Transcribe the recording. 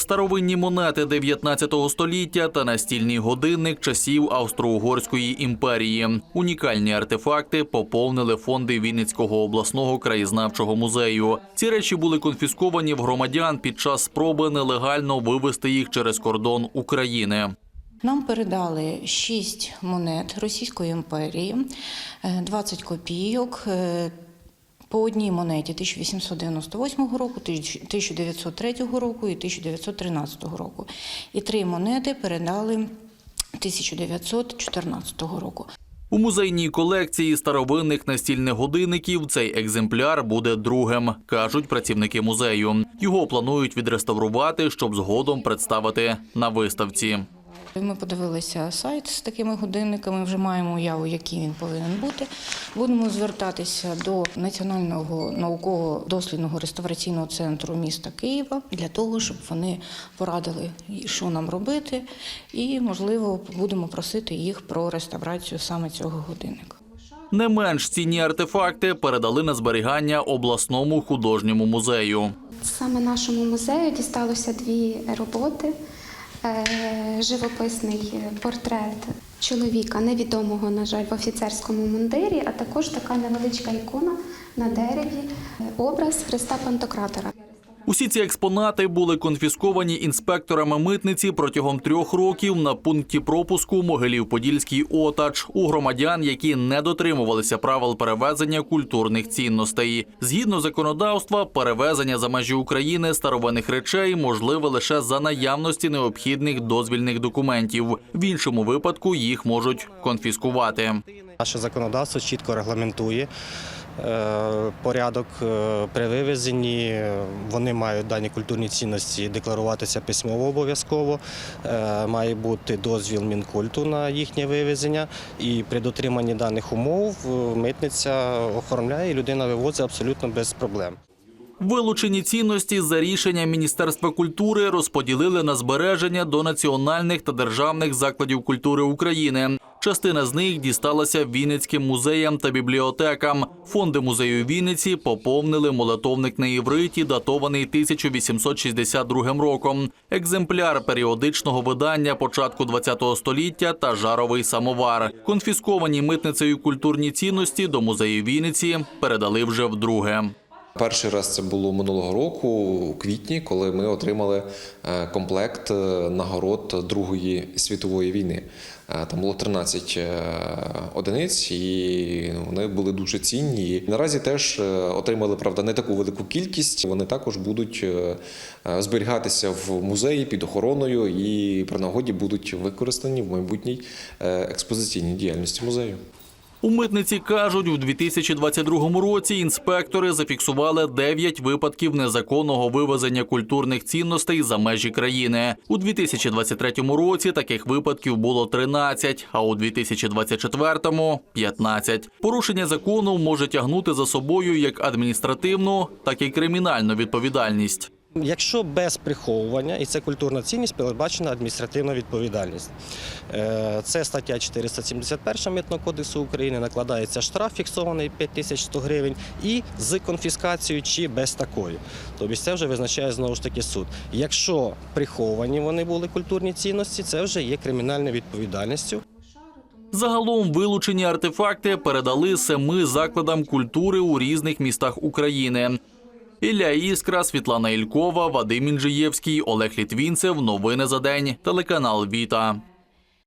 Старовинні монети 19 століття та настільний годинник часів Австро-Угорської імперії. Унікальні артефакти поповнили фонди Вінницького обласного краєзнавчого музею. Ці речі були конфісковані в громадян під час спроби нелегально вивезти їх через кордон України. Нам передали 6 монет Російської імперії, е, 20 копійок. По одній монеті 1898 року, 1903 року і 1913 року. І три монети передали 1914 року. У музейній колекції старовинних настільних годинників цей екземпляр буде другим, кажуть працівники музею. Його планують відреставрувати, щоб згодом представити на виставці. Ми подивилися сайт з такими годинниками, вже маємо уяву, який він повинен бути. Будемо звертатися до Національного науково дослідного реставраційного центру міста Києва для того, щоб вони порадили, що нам робити, і, можливо, будемо просити їх про реставрацію саме цього годинника. Не менш цінні артефакти передали на зберігання обласному художньому музею. Саме нашому музею дісталося дві роботи. Е, Живописний портрет чоловіка, невідомого, на жаль, в офіцерському мундирі, а також така невеличка ікона на дереві, е, образ Христа Пантократора. Усі ці експонати були конфісковані інспекторами митниці протягом трьох років на пункті пропуску Могилів-Подільський Отач у громадян, які не дотримувалися правил перевезення культурних цінностей. Згідно законодавства, перевезення за межі України старовинних речей можливе лише за наявності необхідних дозвільних документів. В іншому випадку їх можуть конфіскувати. Наше законодавство чітко регламентує порядок е, при вивезенні. Вони мають дані культурні цінності декларуватися письмово обов'язково. Е, Має бути дозвіл Мінкульту на їхнє вивезення. І при дотриманні даних умов е, митниця оформляє і людина вивозить абсолютно без проблем. Вилучені цінності за рішенням Міністерства культури розподілили на збереження до національних та державних закладів культури України. Частина з них дісталася Вінницьким музеям та бібліотекам. Фонди музею Вінниці поповнили молитовник на івриті, датований 1862 роком, екземпляр періодичного видання початку ХХ століття та жаровий самовар. Конфісковані митницею культурні цінності до музею Вінниці передали вже вдруге. Перший раз це було минулого року, у квітні, коли ми отримали е, комплект е, нагород Другої світової війни. Е, Там було 13 е, одиниць, і вони були дуже цінні. І наразі теж отримали правда не таку велику кількість. Вони також будуть зберігатися в музеї під охороною і при нагоді будуть використані в майбутній експозиційній діяльності музею. У митниці кажуть, у 2022 році інспектори зафіксували 9 випадків незаконного вивезення культурних цінностей за межі країни. У 2023 році таких випадків було 13, а у 2024 – 15. Порушення закону може тягнути за собою як адміністративну, так і кримінальну відповідальність. Якщо без приховування, і це культурна цінність, передбачена адміністративна відповідальність. Е, Це стаття 471 Митного кодексу України, накладається штраф фіксований 5100 гривень, і з конфіскацією чи без такої. Тобто це вже визначає знову ж таки суд. Якщо приховані вони були культурні цінності, це вже є кримінальною відповідальністю. Загалом вилучені артефакти передали семи закладам культури у різних містах України. Ілля Іскра, Світлана Ількова, Вадим Інжиєвський, Олег Літвінцев. Новини за день. Телеканал Віта.